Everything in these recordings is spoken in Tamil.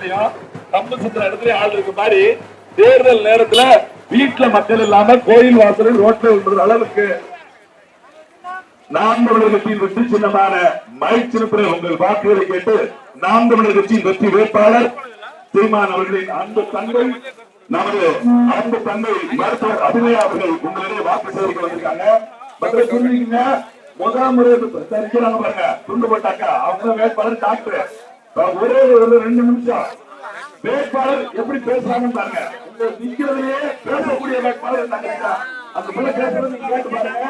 இடத்துலயும் கம்பு சுத்துற இடத்துலயும் ஆள் இருக்க மாதிரி தேர்தல் நேரத்துல வீட்டுல மக்கள் இல்லாம கோயில் வாசலில் ரோட்ல விடுற அளவுக்கு நாம் தமிழர் கட்சியின் வெற்றி சின்னமான மைக் உங்கள் வாக்குகளை கேட்டு நாம் தமிழர் கட்சியின் வெற்றி வேட்பாளர் சீமான் அவர்களின் அன்பு தங்கை நமது அன்பு தங்கை மருத்துவர் அபிநயா அவர்கள் உங்களிடையே வாக்கு சேகரிக்க வந்திருக்காங்க. பத்திர சொல்லிருக்கீங்க. முதல் முறை சரிக்கிறாங்க பாருங்க. துண்டு போட்டாக்கா அவங்க வேட்பாளர் டாக்டர். ஒரே ஒரு ரெண்டு நிமிஷம். வேட்பாளர் எப்படி பேசுறாங்கன்னு பாருங்க. இந்த நிக்கிறதுலயே பேசக்கூடிய வேட்பாளர் அந்த பிள்ளை பேசுறது நீங்க கேட்டு பாருங்க.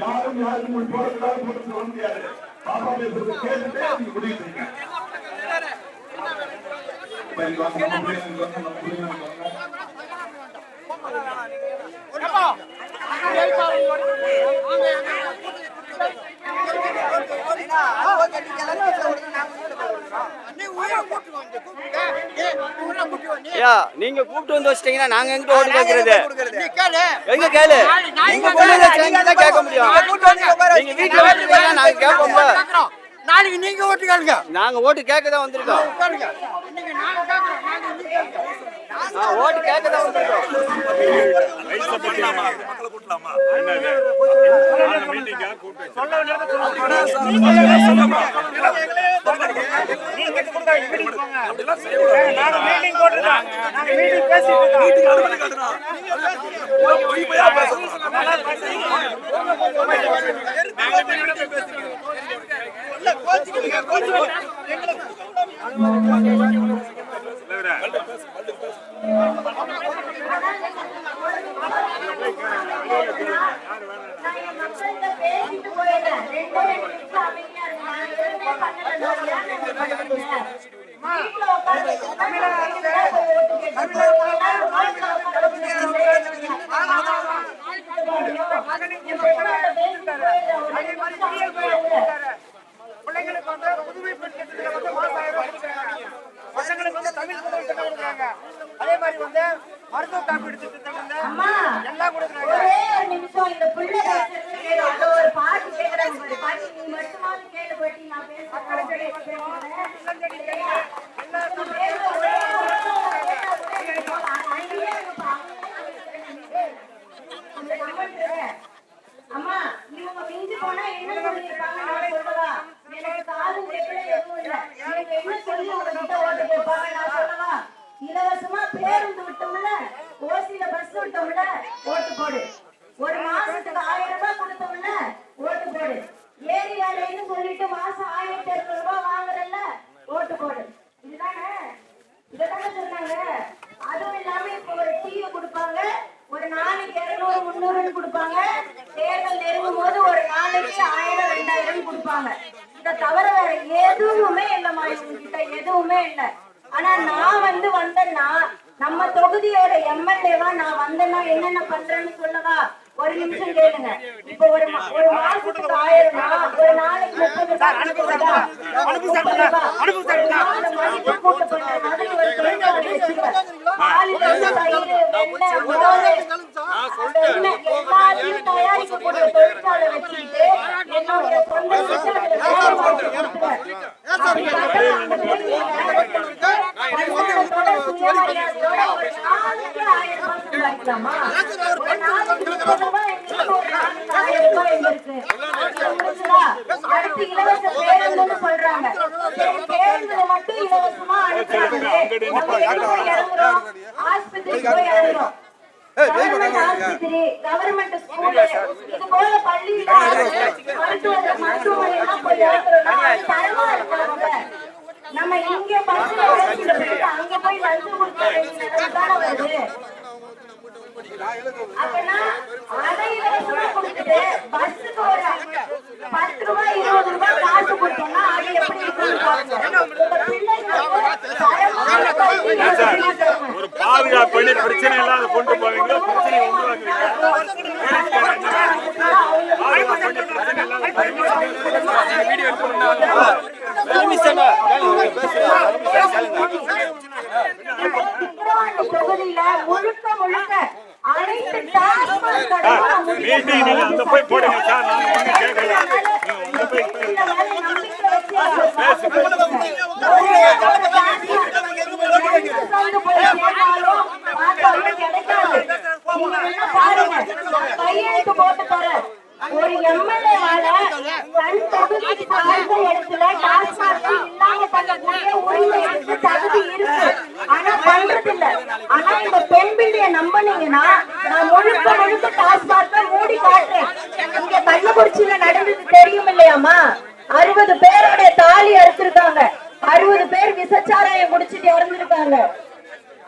யாரும் யாருக்கும் போட்டு சொல்ல முடியாது. பாப்பா பேசுறது கேட்டுட்டு நீங்க முடிவு செய்யுங்க ஐயா நீங்க கூப்பிட்டு வந்து வச்சிட்டீங்கன்னா நாங்க எங்கிட்ட ஓட்டு கேக்குறது? எங்க கேளு. நீங்க கொண்டு வந்து கேட்க முடியும். நீங்க வீட்டுல நாங்க கேட்போம்ல. நாளைக்கு நீங்க ஓட்டு கேளுங்க. நாங்க ஓட்டு கேட்க தான் வந்திருக்கோம் உட்காருங்க. நாங்க கேக்குறோம் நாங்க ஓட்டு கேட்க தான் வந்திருக்கோம். பண்ணுறீங்க? வீட்டுல உட்கார்ந்து எத்தனை நாள் போய் ஓட்டு கேட்டு போறீங்க? ரோட்ல உட்கார்ந்து பேசிட்டு போயிடுறீங்க. என் மக்கள்கிட்ட பேசிட்டு போயிடுறேன். ஒரு ரெண்டு நிமிஷம் அமைதியா இருங்க. பிள்ளைங்களுக்கு வந்து புதுமை பெண் திட்டத்துல வந்து மாசம் ஆயிரம் ரூபாய் கொடுக்குறாங்க. பசங்களுக்கு வந்து தமிழ் புதுமை திட்டம் கொடுக்குறாங்க அதே மாதிரி வந்து மருத்துவ காப்பீடு திட்டத்தை வந்து அம்மா எல்லாம் கொடுக்குறாங்க ஒரே ஒரு நிமிஷம் இந்த புள்ள பேசுறது கேளு. அது ஒரு பாட்டு கேக்குறாங்க பாரு. பாட்டி நீ மட்டுமாவது கேளு பாட்டி. நான் பேசுறேன். பேசுறேன். சரியா? நீ பேசுற ஒரே ஒரு நிமிஷம் நான் கேட்டா ஒரே நிமிஷம். அமைதியா இருப்பா. அந்த கமெண்ட் அம்மா இவங்க மிஞ்சி போனா என்ன சொல்லியிருப்பாங்க நான் சொல்லவா எனக்கு காதும் கேட்கல எதுவும் இல்ல எனக்கு என்ன சொல்லி உங்ககிட்ட ஓட்டு கேட்பாங்க நான் சொல்லவா இலவசமா பேருந்து விட்டோம்ல ஓசியில பஸ் விட்டோம்ல ஓட்டு போடு. ஒரு மாசத்துக்கு ஆயிரம் ரூபாய் கொடுத்தோம்ல ஓட்டு போடு. ஏரி வேலைன்னு சொல்லிட்டு மாசம் ஆயிரத்தி இருநூறு ரூபாய் வாங்குறல்ல ஓட்டு போடு இதுதானே இததானே சொன்னாங்க அதுவும் இல்லாம இப்ப ஒரு டிவி கொடுப்பாங்க ஒரு நாளைக்கு இருநூறு முந்நூறுன்னு கொடுப்பாங்க தேர்தல் நெருங்கும் போது ஒரு நாளைக்கு ஆயிரம் ரெண்டாயிரம் கொடுப்பாங்க இதை தவிர வேற எதுவுமே இல்லம்மா இவங்க கிட்ட எதுவுமே இல்ல ஆனா நான் வந்து வந்தேன்னா நம்ம தொகுதியோட எம்எல்ஏவா நான் வந்தேன்னா என்னென்ன பண்றேன்னு சொல்லவா? ஒரு நிமிஷம் கேளுங்க. இப்ப ஒரு ஒரு மாசத்துக்கு ஆயிரம்னா ஒரு நாளைக்கு முப்பது கொடுத்தா, முப்பது ரூபாய். ஒரு நாலு மணிக்கு கூட்டு போட்டா, அதுல ஒரு தொழிலாளி வச்சுக்குவேன். பால், தயிர், வெண்ணெய், மோர், வெண்ணெய் எல்லாத்தையும் தயாரிக்கக்கூடிய தொழிற்சாலை வச்சுக்கிட்டு என்னுடைய சொந்த வீட்டுல அதுல வேலை பார்த்து கொடுத்துருவேன். அதுக்காக அந்த பெண்கள் வேலை கொடுத்து, பஞ்சாயத்தோட சுயமரியாதையோட ஒரு நாளைக்கு ஆயிரம் ரூபாய் சம்பாதிக்கலாமா? ஒரு நாளைக்கு முப்பது ரூபாய் எங்களுக்கு ஒரு நாளைக்கு ஆயிரம் ரூபாய் எங்க இருக்கு? அது முடிஞ்சுதா? அடுத்து இலவச பேருந்துன்னு சொல்றாங்க சரி, பேருந்துல மட்டும் இலவசமா அனுப்புறாங்களே. நம்ம எங்க போய் இறங்குறோம்? ஆஸ்பத்திரிக்கு போய் இறங்குறோம். கவர்மெண்ட் ஆஸ்பத்திரி, கவர்மெண்ட் ஸ்கூலு, இது போல பள்ளியில மருத்துவ மருத்துவமனை எல்லாம் போய் இறங்குறோம்னா அது தரமா இருக்காங்க. நம்ம இங்க பஸ்ல ஏசில போயிட்டு அங்க போய் லஞ்சம் கொடுக்க வேண்டிய நிலைமை தானே வருது. அப்பனா அதை இலவசமா கொடுத்துட்டு பஸ்ஸுக்கு ஒரு பத்து ரூபாய் இருபது ரூபாய் காசு கொடுத்தோம்னா அது எப்படி இருக்குன்னு பாருங்க உங்க பிள்ளைங்களுக்கு தரமான கல்வி இலவசமா தரணும். ஒரு பாதுகாப்பு பிரச்சனை இல்லாத கொண்டு போவீங்க பிரச்சனை உருவாக்குவீங்க முழுக்க முழுக்க அனைத்து மீட்டிங் நீங்க அங்க போய் போடுங்க சார். நாங்க கேட்கல நீங்க போய் மாதிரி நம்பிக்கை வச்சு அவர் வாக்குப்படுத்துங்க. சவுண்டு போய் கேட்டாலும் பார்த்தாலும் கிடைக்காது. நீங்க வேணா பாருங்க. நான் கையெழுத்து போட்டு தரேன். ஒரு எம்எல்ஏவால தன் தொகுதிக்கு சார்ந்த இடத்துல டாஸ்மாக் இல்லாம பண்ணக்கூடிய உரிமை இருக்கு தகுதி இருக்கு ஆனா பண்றது இல்ல ஆனா இந்த பெண் பிள்ளைய நம்பினீங்கன்னா நான் முழுக்க முழுக்க டாஸ்மார்க்க மூடி காட்டுறேன். இங்க கள்ளக்குறிச்சியில நடந்தது தெரியும் இல்லையாமா அறுபது பேருடைய தாலி அறுத்திருக்காங்க. அறுபது பேர் விசச்சாராயம் குடிச்சிட்டு இறந்துருக்காங்க.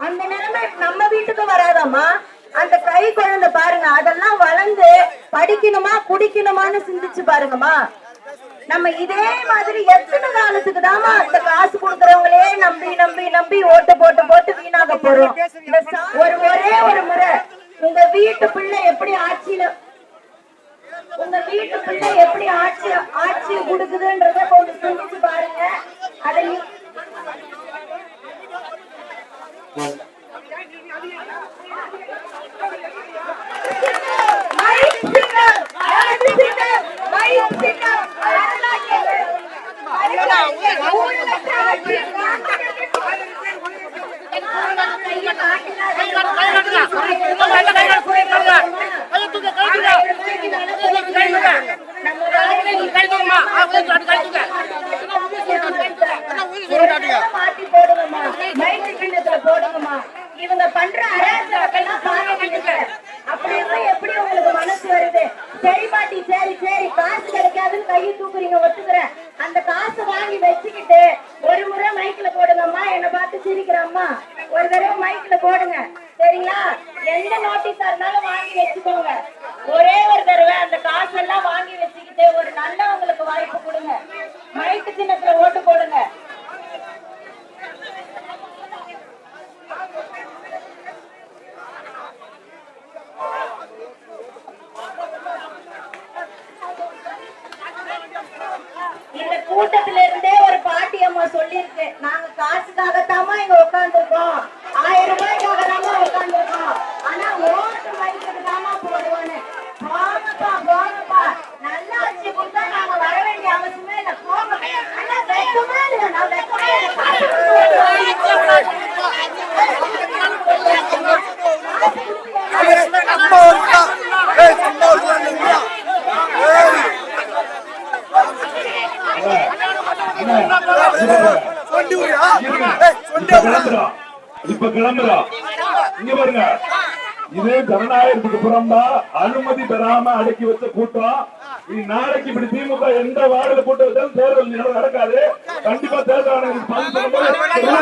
அந்த நிலைமை நம்ம வீட்டுக்கு வராதாம்மா? அந்த கை குழந்தை பாருங்க அதெல்லாம் வளர்ந்து படிக்கணுமா குடிக்கணுமான்னு சிந்திச்சு பாருங்கம்மா. நம்ம இதே மாதிரி எத்தனை காலத்துக்கு தாமா அந்த காசு கொடுக்கறவங்களே நம்பி நம்பி நம்பி ஓட்டு போட்டு போட்டு வீணாக போறோம். ஒரு ஒரே ஒரு முறை. உங்க வீட்டு பிள்ளை எப்படி ஆட்சியில உங்க வீட்டு பிள்ளை எப்படி ஆட்சி ஆட்சி கொடுக்குதுன்றத கொஞ்சம் சிந்திச்சு பாருங்க அதை நீ- மைக் சின்னம், அரசு சின்னம், மைக் சின்னம், அருணாச்சலம். அருணாச்சலம். ஊழல் ஆட்சி. கையை காட்டினாரு. நம்ம மாத்தி போடுங்கம்மா மைக்கு சின்னத்துல போடுங்கம்மா இவங்க பண்ற அராஜகெல்லாம் பாருங்க அப்படி எப்படி உங்களுக்கு மனசு வருது சரி பாட்டி சரி சரி காசு கிடைக்காதுன்னு கையை தூக்குறீங்க ஒத்துக்கிறேன். அந்த காசை வாங்கி வச்சுக்கிட்டு ஒரு முறை மைக்ல போடுங்கம்மா. என்ன பார்த்து சிரிக்கிற அம்மா ஒரு தடவை மைக்ல போடுங்க. சரிங்களா? எந்த நோட்டீஸா இருந்தாலும் வாங்கி வச்சுக்கோங்க. ஒரே ஒரு தடவை அந்த காசெல்லாம் வாங்கி வச்சுக்கிட்டு ஒரு நல்லவங்களுக்கு வாய்ப்பு கொடுங்க. மைக்கு சின்னத்துல ஓட்டு போடுங்க இந்த கூட்டத்துல இருந்தே ஒரு பாட்டி அம்மா சொல்லியிருக்கு நாங்க காசுக்காகத்தாமா இங்க உட்கார்ந்துருக்கோம் ஆயிரம் ரூபாய்க்காக தாமா உட்கார்ந்துருக்கோம் ஆனா ஓட்டு மைக்கு தாமா போடுவோன்னு. போங்கப்பா போங்கப்பா. நல்லா ஆட்சி கொடுத்தா நாங்க வர வேண்டிய அவசியமே இல்ல. போங்க. ஆனா வெக்கமா இல்ல நான் வெக்கமா இல்ல. இப்ப கிளம்புறோம் இப்ப கிளம்புறோம் இங்க பாருங்க இதே ஜனநாயகத்துக்கு புறம்பா அனுமதி பெறாம அடக்கி வச்ச கூட்டம் இனி நாளைக்கு இப்படி திமுக எந்த வார்டுல கூட்டம் வச்சாலும் தேர்தல் நடக்காது கண்டிப்பா தேர்தல் ஆணையத்துக்கு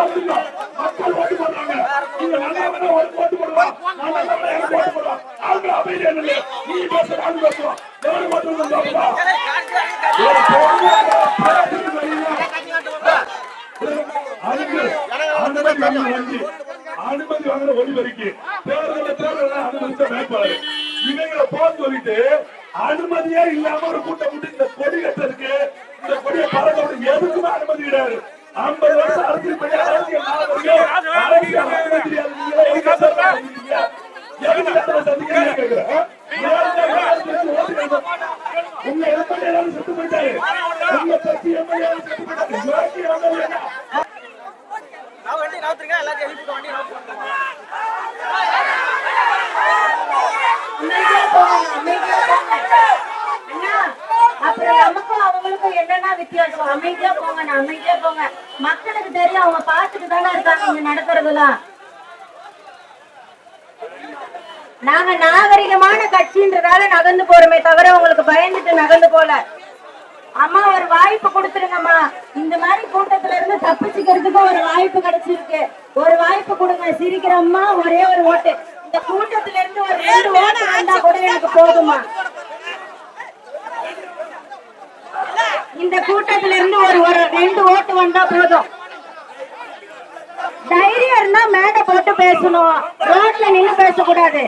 மக்கள் ஓட்டு போடுறாங்க. நீங்க நல்லா ஓட்டு போட்டு நான் எனக்கு ஓட்டு போடுவான் அவங்க அமைதியா நில்லு நீ பேசுற நாங்க பேசுவோம். எவனுக்கு ஓட்டு வந்து அனுமதி வாங்குற தேர்தல தேர்தல அனுமதித்த வேட்பாளர் இவங்களை போக சொல்லிட்டு அனுமதியே இல்லாம ஒரு கூட்டம் விட்டு இந்த கொடி கட்டுறதுக்கு இந்த கொடியை பறக்க எதுக்குமே அனுமதி கிடையாது. ஐம்பது வருஷம் அரசியல் பண்ணி? உங்க எம்எல்ஏ எல்லாரும் செத்து போயிட்டாரு. உங்க எம்எல்ஏ செத்து போயிட்டாரு. யோகி எம்எல்ஏ அமைதியா போங்க, அமைதியா போங்க. அண்ணா, அப்புறம் நமக்கும் அவங்களுக்கும் என்னன்னா வித்தியாசம்? அமைதியா போங்க அமைதியா போங்க. மக்களுக்கு தெரியும் அவங்க பார்த்துட்டு தானே இருக்காங்க இங்க நடக்கிறதெல்லாம் நாங்க நாகரிகமான கட்சின்றதால நகர்ந்து போறோமே தவிர உங்களுக்கு பயந்துட்டு நகர்ந்து போல. அம்மா ஒரு வாய்ப்பு கொடுத்துருங்கம்மா. இந்த மாதிரி கூட்டத்துல இருந்து தப்பிச்சுக்கிறதுக்கு ஒரு வாய்ப்பு கிடைச்சிருக்கு. ஒரு வாய்ப்பு கொடுங்க. சிரிக்கிறம்மா ஒரே ஒரு ஓட்டு. இந்த கூட்டத்துல இருந்து ஒரு ரெண்டு ஓட்டு வந்தா கூட எனக்கு போதுமா இந்த கூட்டத்துல இருந்து ஒரு ஒரு ரெண்டு ஓட்டு வந்தா போதும். தைரியம் இருந்தா மேடை போட்டு பேசணும். ரோட்ல நின்னு பேசக்கூடாது.